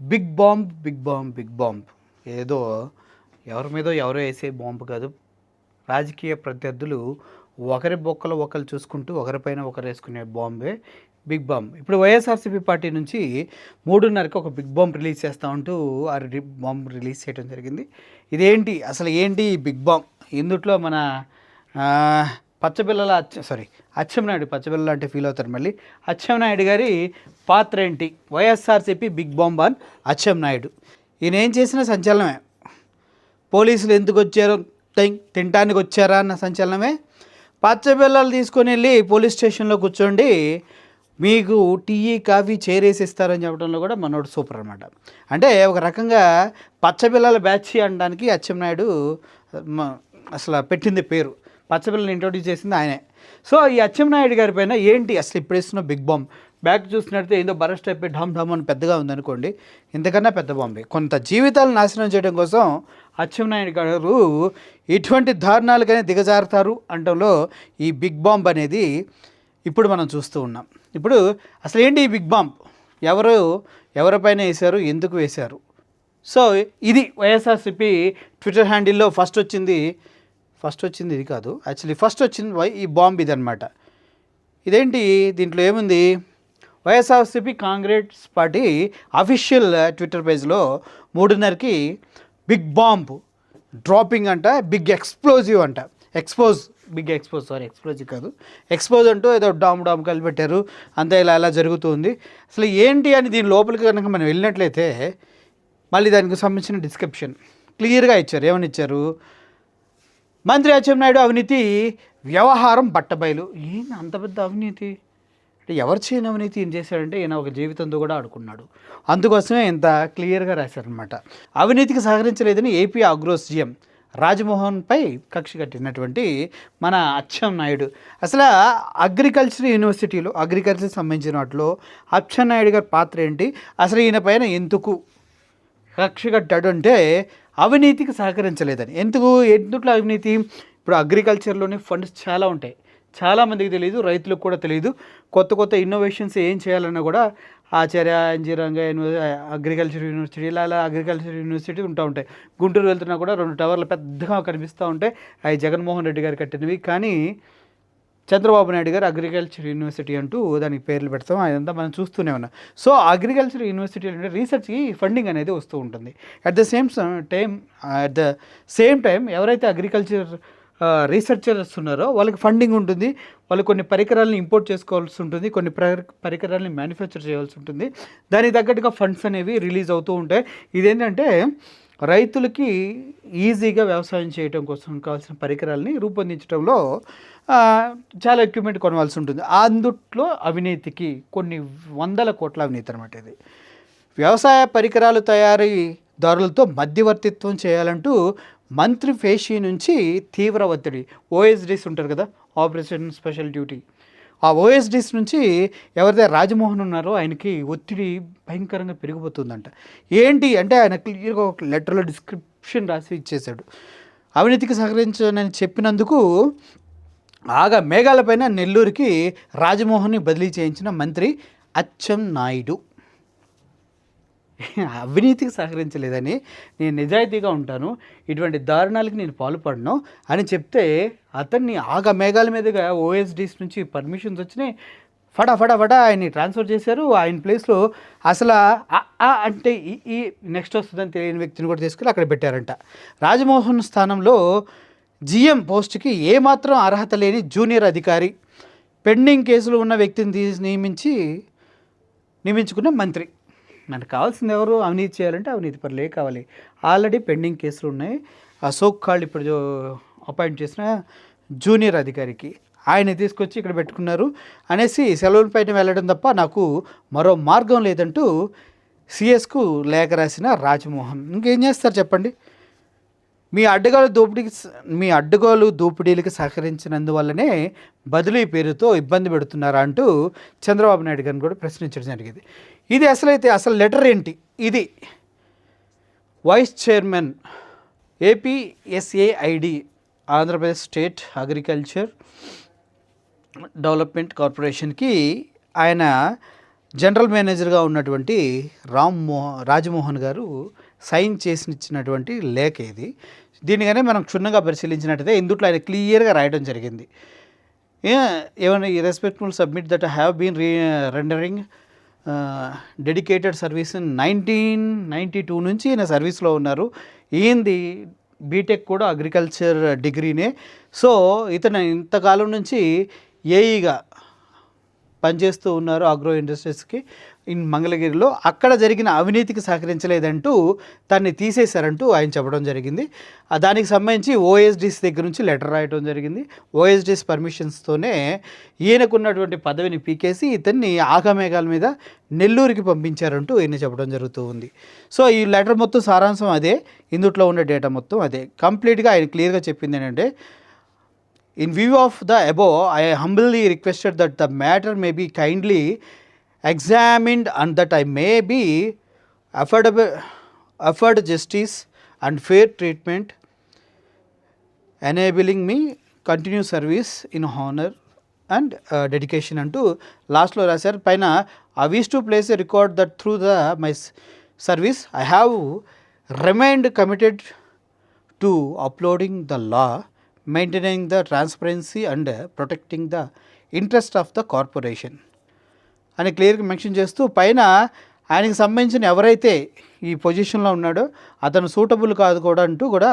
Big bomb big bomb big bomb. ఏదో ఎవరి మీదో ఎవరో వేసే బాంబు కాదు. రాజకీయ ప్రత్యర్థులు ఒకరి బొక్కలు ఒకరు చూసుకుంటూ ఒకరిపైన ఒకరు వేసుకునే బాంబే బిగ్ బాంబ్. ఇప్పుడు వైఎస్ఆర్సీపీ పార్టీ నుంచి మూడున్నరకి ఒక బిగ్ బాంబ్ రిలీజ్ చేస్తా ఉంటూ ఆ బాంబ్ రిలీజ్ చేయడం జరిగింది. ఇదేంటి? అసలు ఏంటి బిగ్ బాంబ్? ఇందుట్లో మన పచ్చపిల్లల అచ్చ సారీ అచ్చెంనాయుడు పచ్చపిల్లలు అంటే ఫీల్ అవుతారు మళ్ళీ. అచ్చెంనాయుడు గారి పాత్ర ఏంటి? YSRCP big bomb on Atchannaidu. ఈయన ఏం చేసిన సంచలనమే? పోలీసులు ఎందుకు వచ్చారో? తినటానికి వచ్చారా అన్న సంచలనమే? పచ్చపిల్లలు తీసుకొని వెళ్ళి పోలీస్ స్టేషన్లో కూర్చోండి మీకు టీ కాఫీ చేరేసి ఇస్తారని చెప్పడంలో కూడా మనోడు సూపర్ అనమాట అంటే ఒక రకంగా పచ్చపిల్లల బ్యాచ్ అనడానికి అచ్చెంనాయుడు అసలు పెట్టింది పేరు. పచ్చపిల్లలు ఇంట్రొడ్యూస్ చేసింది ఆయనే. సో ఈ అచ్చెన్నాయుడు గారి పైన ఏంటి అసలు ఇప్పుడు ఇస్తున్న బిగ్ బాంబ్ బ్యాక్ చూసినట్టే ఏదో బరస్ట్ అయిపోయి ఢమ్ ఢమ్ అని పెద్దగా ఉందనుకోండి ఇంతకన్నా పెద్ద బాంబే కొంత జీవితాలు నాశనం చేయడం కోసం అచ్చెన్నాయుడు గారు ఇటువంటి దారుణాలుగానే దిగజారుతారు అంటంలో ఈ బిగ్ బాంబ్ అనేది ఇప్పుడు మనం చూస్తూ ఉన్నాం. ఇప్పుడు అసలు ఏంటి ఈ బిగ్ బాంబ్ ఎవరు ఎవరిపైన వేశారు ఎందుకు వేశారు? సో ఇది వైఎస్ఆర్సిపి ట్విట్టర్ హ్యాండిల్లో ఫస్ట్ వచ్చింది ఫస్ట్ వచ్చింది ఇది కాదు. యాక్చువల్లీ ఫస్ట్ వచ్చింది వై- ఈ బాంబ్ ఇది అనమాట ఇదేంటి? దీంట్లో ఏముంది? YSRCP Congress party official Twitter పేజ్లో మూడున్నరకి బిగ్ బాంబ్ డ్రాపింగ్ అంట బిగ్ ఎక్స్ప్లోజివ్ అంట. Expose big expose sorry explosive కాదు. ఎక్స్పోజ్ అంటూ ఏదో డామ్ డామ్ కలిపెట్టారు. అంతా ఇలా ఇలా జరుగుతుంది. అసలు ఏంటి అని దీని లోపలికి కనుక మనం వెళ్ళినట్లయితే మళ్ళీ దానికి సంబంధించిన డిస్క్రిప్షన్ క్లియర్గా ఇచ్చారు. ఏమని ఇచ్చారు? మంత్రి అచ్చెన్నాయుడు అవినీతి వ్యవహారం బట్టబయలు. ఏంది అంత పెద్ద అవినీతి? అంటే ఎవరు చేయని అవినీతి? ఏం చేశాడంటే ఈయన ఒక జీవితంతో కూడా ఆడుకున్నాడు. అందుకోసమే ఇంత క్లియర్గా రాశారనమాట అవినీతికి సహకరించలేదని ఏపీ అగ్రోస్ జీఎం రాజ్మోహన్పై కక్ష కట్టినటువంటి మన అచ్చెం నాయుడు. అసలు అగ్రికల్చర్ యూనివర్సిటీలో అగ్రికల్చర్ సంబంధించిన వాటిలో అచ్చెం నాయుడు గారి పాత్ర ఏంటి? అసలు ఈయన పైన ఎందుకు కక్ష కట్టాడు అంటే అవినీతికి సహకరించలేదని. ఎందుకు? ఎందుట్లో అవినీతి? ఇప్పుడు అగ్రికల్చర్లోనే ఫండ్స్ చాలా ఉంటాయి. చాలా మందికి తెలియదు రైతులకు కూడా తెలియదు కొత్త కొత్త ఇన్నోవేషన్స్ ఏం చేయాలన్నా కూడా ఆచార్య ఇంజనీరింగ్ అగ్రికల్చర్ యూనివర్సిటీ ఇలా ఇలా అగ్రికల్చర్ యూనివర్సిటీ ఉంటూ ఉంటాయి. గుంటూరు వెళ్తున్నా కూడా రెండు టవర్లు పెద్దగా కనిపిస్తూ ఉంటాయి. అవి జగన్మోహన్ రెడ్డి గారు కట్టినవి. కానీ చంద్రబాబు నాయుడు గారు అగ్రికల్చర్ యూనివర్సిటీ అంటూ దానికి పేర్లు పెడతాం. అదంతా మనం చూస్తూనే ఉన్నాం. సో అగ్రికల్చర్ యూనివర్సిటీ అంటే రీసెర్చ్కి ఫండింగ్ అనేది వస్తూ ఉంటుంది. At the same time at the same time ఎవరైతే అగ్రికల్చర్ రీసెర్చర్స్ ఉన్నారో వాళ్ళకి ఫండింగ్ ఉంటుంది. వాళ్ళు కొన్ని పరికరాలను ఇంపోర్ట్ చేసుకోవాల్సి ఉంటుంది. కొన్ని ప్ర- పరికరాలని మ్యానుఫ్యాక్చర్ చేయాల్సి ఉంటుంది. దానికి తగ్గట్టుగా ఫండ్స్ అనేవి రిలీజ్ అవుతూ ఉంటాయి. ఇదేంటంటే రైతులకి ఈజీగా వ్యవసాయం చేయడం కోసం కావాల్సిన పరికరాలని రూపొందించడంలో చాలా ఎక్విప్మెంట్ కొనవలసి ఉంటుంది. అందుట్లో అవినీతికి కొన్ని వందల కోట్ల అవినీతి అనమాట ఇది. వ్యవసాయ పరికరాలు తయారీదారులతో మధ్యవర్తిత్వం చేయాలంటూ మంత్రి ఫేషీ నుంచి తీవ్ర ఒత్తిడి. ఓఎస్డీస్ ఉంటారు కదా ఆపరేషన్ స్పెషల్ డ్యూటీ. ఆ ఓఎస్డీస్ నుంచి ఎవరైతే రాజమోహన్ ఉన్నారో ఆయనకి ఒత్తిడి భయంకరంగా పెరిగిపోతుందంట. ఏంటి అంటే ఆయన క్లియర్గా ఒక లెటర్లో డిస్క్రిప్షన్ రాసి ఇచ్చేశాడు. అవినీతికి సహకరించనని చెప్పినందుకు ఆగా మేఘాలపైన నెల్లూరుకి రాజమోహన్ని బదిలీ చేయించిన మంత్రి అచ్చెం నాయుడు. అవినీతికి సహకరించలేదని నేను నిజాయితీగా ఉంటాను. ఇటువంటి దారుణాలకి నేను పాల్పడను అని చెప్తే అతన్ని ఆగ మేఘాల మీదుగా ఓఎస్డీస్ నుంచి పర్మిషన్స్ వచ్చినాయి. ఫడా ఫడా ఆయన్ని ట్రాన్స్ఫర్ చేశారు. ఆయన ప్లేస్లో అసలు ఆ అంటే ఈ ఈ నెక్స్ట్ వస్తుందని తెలియని వ్యక్తిని కూడా తీసుకెళ్ళి అక్కడ పెట్టారంట. రాజమోహన్ స్థానంలో జిఎం పోస్ట్కి ఏమాత్రం అర్హత లేని జూనియర్ అధికారి పెండింగ్ కేసులు ఉన్న వ్యక్తిని తీసి నియమించి నియమించుకున్న మంత్రి. మనకు కావాల్సింది ఎవరు? అవినీతి చేయాలంటే అవినీతి పరులే కావాలి? ఆల్రెడీ పెండింగ్ కేసులు ఉన్నాయి. అశోక్ కాళ్ళు ఇప్పుడు అపాయింట్ చేసిన జూనియర్ అధికారికి. ఆయన తీసుకొచ్చి ఇక్కడ పెట్టుకున్నారు. అనేసి సెలవుల పైన వెళ్ళడం తప్ప నాకు మరో మార్గం లేదంటూ సిఎస్కు లేఖ రాసిన రాజమోహన్. ఇంకేం చేస్తారు చెప్పండి? మీ అడ్డగోలు దోపిడీకి మీ అడ్డగోలు దోపిడీలకు సహకరించినందువల్లనే బదిలీ పేరుతో ఇబ్బంది పెడుతున్నారా అంటూ చంద్రబాబు నాయుడు గారిని కూడా ప్రశ్నించడం జరిగింది. ఇది అసలైతే అసలు లెటర్ ఏంటి? ఇది vice chairman APSAID Andhra Pradesh state agriculture development కార్పొరేషన్కి ఆయన జనరల్ మేనేజర్గా ఉన్నటువంటి రామ్ మోహన్ రాజమోహన్ గారు సైన్ చేసి ఇచ్చినటువంటి లేఖ ఇది. దీనిగానే మనం క్షుణ్ణంగా పరిశీలించినట్టయితే ఇందుట్లో ఆయన క్లియర్గా రాయడం జరిగింది. ఏమైనా ఈ respectful submit that have been re rendering dedicated service nineteen ninety two నుంచి ఈయన సర్వీస్లో ఉన్నారు. ఏంది బీటెక్ కూడా అగ్రికల్చర్ డిగ్రీనే. సో ఇతను ఇంతకాలం నుంచి ఏఈగా పనిచేస్తూ ఉన్నారు అగ్రో ఇండస్ట్రీస్కి. ఇన్ మంగళగిరిలో అక్కడ జరిగిన అవినీతికి సహకరించలేదంటూ దాన్ని తీసేశారంటూ ఆయన చెప్పడం జరిగింది. దానికి సంబంధించి ఓఎస్డీస్ దగ్గర నుంచి లెటర్ రాయడం జరిగింది. ఓఎస్డీస్ పర్మిషన్స్తోనే ఈయనకున్నటువంటి పదవిని పీకేసి ఇతన్ని ఆగమేఘాల మీద నెల్లూరుకి పంపించారంటూ ఈయన చెప్పడం జరుగుతూ ఉంది. సో ఈ లెటర్ మొత్తం సారాంశం అదే. ఇందుట్లో ఉన్న డేటా మొత్తం అదే. కంప్లీట్గా ఆయన క్లియర్గా చెప్పింది ఏంటంటే in view of the above I humbly requested that the matter may be kindly examined and that I may be affordable, afford justice and fair treatment, enabling me continue service in honor and dedication అంటూ లాస్ట్లో రాశారు పైన I wish to place a record that through the my service I have remind committed to upholding the law maintaining the transparency and protecting the interest of the corporation అని క్లియర్గా mention చేస్తూ పైన ఆయనకి సంబంధించిన ఎవరైతే ఈ పొజిషన్లో ఉన్నాడో అతను సూటబుల్ కాదు కూడా అంటూ కూడా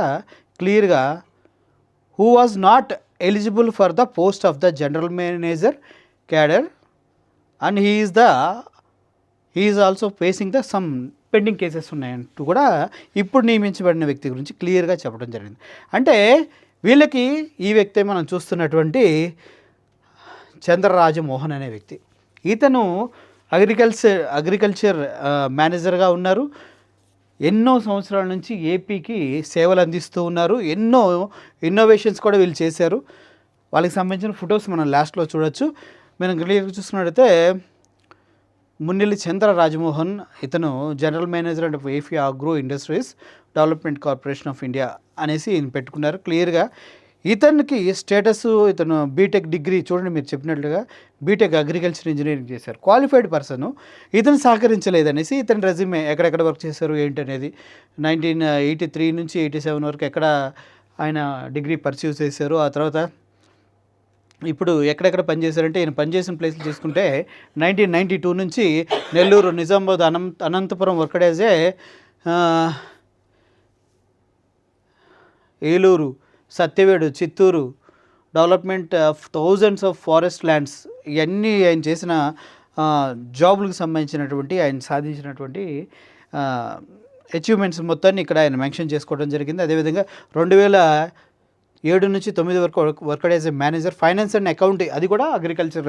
క్లియర్గా who was not eligible for the post of the general manager cadre and he is the he is also facing the some pending cases ఉన్నాయంటూ కూడా ఇప్పుడు నియమించబడిన వ్యక్తి గురించి క్లియర్గా చెప్పడం జరిగింది. అంటే వీళ్ళకి ఈ వ్యక్తే మనం చూస్తున్నటువంటి చంద్రరాజమోహన్ అనే వ్యక్తి. ఇతను అగ్రికల్చర్ అగ్రికల్చర్ మేనేజర్గా ఉన్నారు. ఎన్నో సంవత్సరాల నుంచి ఏపీకి సేవలు అందిస్తూ ఉన్నారు. ఎన్నో ఇన్నోవేషన్స్ కూడా వీళ్ళు చేశారు. వాళ్ళకి సంబంధించిన ఫొటోస్ మనం లాస్ట్లో చూడొచ్చు. మనం క్లియర్గా చూసుకున్నట్టయితే మున్నెల్లి చంద్ర రాజమోహన్ ఇతను general manager and AP agro industries development corporation of India అనేసి ఈయన పెట్టుకున్నారు. క్లియర్గా ఇతనికి స్టేటస్ ఇతను బీటెక్ డిగ్రీ చూడండి మీరు చెప్పినట్లుగా బీటెక్ అగ్రికల్చర్ ఇంజనీరింగ్ చేశారు. క్వాలిఫైడ్ పర్సన్ ఇతను సహకరించలేదనేసి ఇతని రెజ్యూమే ఎక్కడెక్కడ వర్క్ చేశారు ఏంటి అనేది నైన్టీన్ ఎయిటీ త్రీ నుంచి ఎయిటీ సెవెన్ వరకు ఎక్కడ ఆయన డిగ్రీ పర్సీవ్ చేశారు. ఆ తర్వాత ఇప్పుడు ఎక్కడెక్కడ పనిచేశారంటే ఈయన పనిచేసిన ప్లేస్లు చూసుకుంటే నైన్టీన్ నైంటీ టూ నుంచి నెల్లూరు నిజామాబాద్ అనం Anantapur work Eluru Satyavedu Chittoor development of thousands of forest lands ఇవన్నీ ఆయన చేసిన జాబులకు సంబంధించినటువంటి ఆయన సాధించినటువంటి అచీవ్మెంట్స్ మొత్తాన్ని ఇక్కడ ఆయన మెన్షన్ చేసుకోవడం జరిగింది. అదేవిధంగా రెండు వేల ఏడు నుంచి తొమ్మిది వరకు work work as a manager finance and accounting అది కూడా అగ్రికల్చర్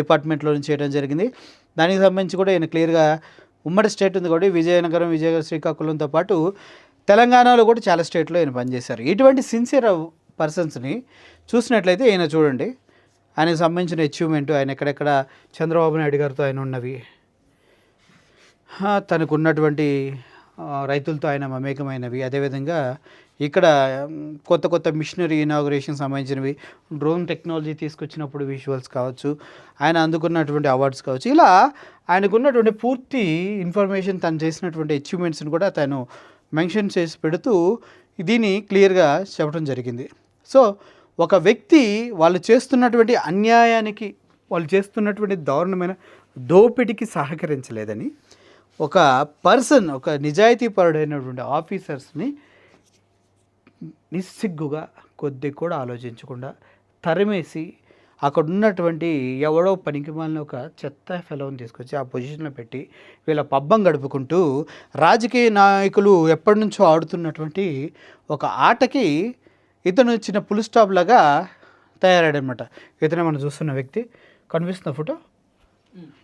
డిపార్ట్మెంట్లో నుంచి చేయడం జరిగింది. దానికి సంబంధించి కూడా ఈయన క్లియర్గా ఉమ్మడి స్టేట్ ఉంది కాబట్టి విజయనగరం విజయ శ్రీకాకుళంతో పాటు తెలంగాణలో కూడా చాలా స్టేట్లో ఈయన పనిచేశారు. ఇటువంటి సిన్సియర్ పర్సన్స్ని చూసినట్లయితే ఈయన చూడండి. ఆయనకు సంబంధించిన అచీవ్మెంట్ ఆయన ఎక్కడెక్కడ చంద్రబాబు నాయుడు గారితో ఆయన ఉన్నవి. తనకున్నటువంటి తనకు ఉన్నటువంటి రైతులతో ఆయన మమేకమైనవి. అదేవిధంగా ఇక్కడ కొత్త కొత్త మిషనరీ ఇనాగ్రేషన్ సంబంధించినవి. డ్రోన్ టెక్నాలజీ తీసుకొచ్చినప్పుడు విజువల్స్ కావచ్చు ఆయన అందుకున్నటువంటి అవార్డ్స్ కావచ్చు. ఇలా ఆయనకున్నటువంటి పూర్తి ఇన్ఫర్మేషన్ తను చేసినటువంటి అచీవ్మెంట్స్ని కూడా తను మెన్షన్ చేసి పెడుతూ దీన్ని క్లియర్గా చెప్పడం జరిగింది. సో ఒక వ్యక్తి వాళ్ళు చేస్తున్నటువంటి అన్యాయానికి వాళ్ళు చేస్తున్నటువంటి దారుణమైన దోపిడికి సహకరించలేదని ఒక పర్సన్ ఒక నిజాయితీపరుడైనటువంటి ఆఫీసర్స్ని నిస్సిగ్గుగా కొద్ది కూడా ఆలోచించకుండా తరిమేసి అక్కడ ఉన్నటువంటి ఎవడో పనికి మాలిన ఒక చెత్త ఫెలవుని తీసుకొచ్చి ఆ పొజిషన్లో పెట్టి వీళ్ళ పబ్బం గడుపుకుంటూ రాజకీయ నాయకులు ఎప్పటి నుంచో ఆడుతున్నటువంటి ఒక ఆటకి ఇతను చిన్న పుల్ స్టాప్ లాగా తయారాడనమాట ఇతనే మనం చూస్తున్న వ్యక్తి. కనిపిస్తున్న ఫోటో?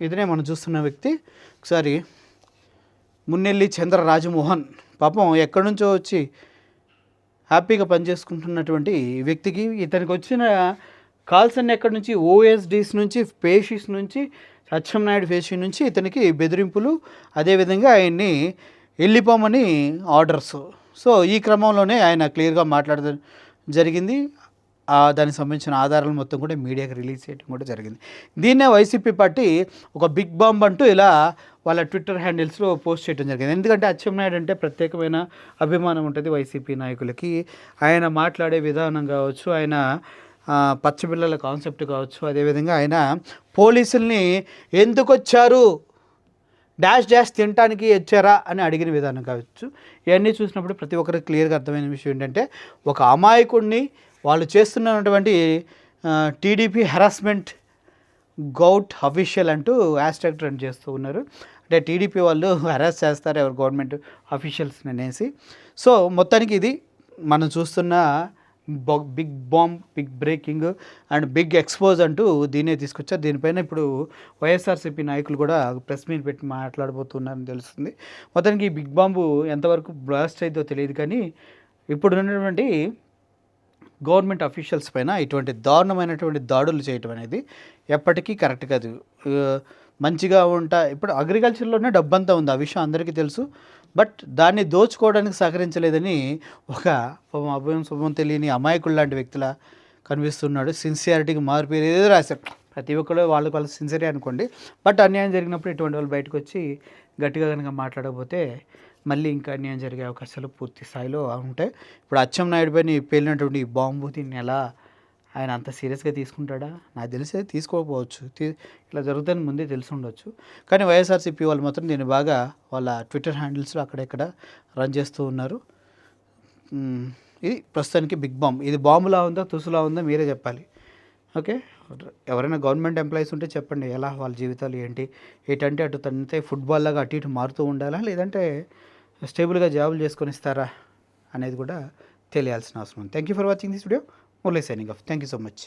ఇతనే మనం చూస్తున్న వ్యక్తి. ఒకసారి మున్నెల్లి చంద్ర రాజమోహన్ పాపం ఎక్కడి నుంచో వచ్చి హ్యాపీగా పనిచేసుకుంటున్నటువంటి వ్యక్తికి ఇతనికి వచ్చిన కాల్స్ అన్ని ఎక్కడి నుంచి? ఓఎస్డీస్ నుంచి పేషీస్ నుంచి సత్యంనాయుడు పేషీ నుంచి ఇతనికి బెదిరింపులు. అదేవిధంగా ఆయన్ని వెళ్ళిపోమని ఆర్డర్స్. సో ఈ క్రమంలోనే ఆయన క్లియర్గా మాట్లాడడం జరిగింది. దానికి సంబంధించిన ఆధారాలు మొత్తం కూడా మీడియాకి రిలీజ్ చేయడం కూడా జరిగింది. దీన్నే వైసీపీ పార్టీ ఒక బిగ్ బాంబ్ అంటూ ఇలా వాళ్ళ ట్విట్టర్ హ్యాండిల్స్లో పోస్ట్ చేయడం జరిగింది. ఎందుకంటే అచ్చెన్నాయుడు అంటే ప్రత్యేకమైన అభిమానం ఉంటుంది వైసీపీ నాయకులకి. ఆయన మాట్లాడే విధానం కావచ్చు ఆయన ఆ, కాన్సెప్ట్ కావచ్చు అదేవిధంగా ఆయన పోలీసుల్ని ఎందుకు వచ్చారు డాష్ డాష్ తినటానికి వచ్చారా? అని అడిగిన విధానం కావచ్చు. ఇవన్నీ చూసినప్పుడు ప్రతి ఒక్కరికి క్లియర్గా అర్థమైన విషయం ఏంటంటే ఒక అమాయకుడిని వాళ్ళు చేస్తున్నటువంటి టీడీపీ హెరాస్మెంట్ గౌట్ అఫీషియల్ అంటూ హ్యాష్ రన్ చేస్తూ ఉన్నారు. అంటే టీడీపీ వాళ్ళు హెరాస్ చేస్తారు ఎవరు గవర్నమెంట్ అఫీషియల్స్ని అనేసి. సో మొత్తానికి ఇది మనం చూస్తున్న big bomb big breaking and big expose అంటూ దీనే తీసుకొచ్చారు దీనిపైన ఇప్పుడు వైఎస్ఆర్సీపీ నాయకులు కూడా ప్రెస్ మీట్ పెట్టి మాట్లాడబోతున్నారని తెలుస్తుంది. మొత్తానికి ఈ బిగ్ బాంబు ఎంతవరకు బ్లాస్ట్ అయిందో తెలియదు కానీ ఇప్పుడు ఉన్నటువంటి గవర్నమెంట్ అఫీషియల్స్ పైన ఇటువంటి దారుణమైనటువంటి దాడులు చేయటం అనేది ఎప్పటికీ కరెక్ట్ కాదు. మంచిగా ఉంటా. ఇప్పుడు అగ్రికల్చర్లోనే డబ్బంతా ఉంది. ఆ విషయం అందరికీ తెలుసు. బట్ దాన్ని దోచుకోవడానికి సహకరించలేదని ఒక అభయం శుభం తెలియని అమాయకుడు లాంటి వ్యక్తుల కనిపిస్తున్నాడు. సిన్సియారిటీకి మార్పు ఏదో రాశారు. ప్రతి ఒక్కరు వాళ్ళకి వాళ్ళు సిన్సియరే అనుకోండి. బట్ అన్యాయం జరిగినప్పుడు ఇటువంటి వాళ్ళు బయటకు వచ్చి గట్టిగా కనుక మాట్లాడకపోతే మళ్ళీ ఇంకా అన్యాయం జరిగే అవకాశాలు పూర్తి స్థాయిలో ఉంటాయి. ఇప్పుడు అచ్చెం నాయుడు పైన పేలినటువంటి ఈ బాంబు దీన్ని ఎలా ఆయన అంత సీరియస్గా తీసుకుంటాడా? నాకు తెలిసే తీసుకోకపోవచ్చు. తీ- ఇలా జరుగుతుందని ముందే తెలిసి ఉండొచ్చు కానీ వైఎస్ఆర్సీపీ వాళ్ళు మాత్రం దీన్ని బాగా వాళ్ళ ట్విట్టర్ హ్యాండిల్స్లో అక్కడెక్కడ రన్ చేస్తూ ఉన్నారు. ఇది ప్రస్తుతానికి బిగ్ బాంబ్. ఇది బాంబులా ఉందా తుసులా ఉందా మీరే చెప్పాలి. ఓకే? ఎవరైనా గవర్నమెంట్ ఎంప్లాయీస్ ఉంటే చెప్పండి ఎలా వాళ్ళ జీవితాలు ఏంటి? ఏంటంటే అటు తంతే ఫుట్బాల్ లాగా అటు ఇటు మారుతూ ఉండాలా? లేదంటే స్టేబుల్గా జాబులు చేసుకొని ఇస్తారా? అనేది కూడా తెలియాల్సిన అవసరం ఉంది. Thank you for watching this video Murali signing off thank you so much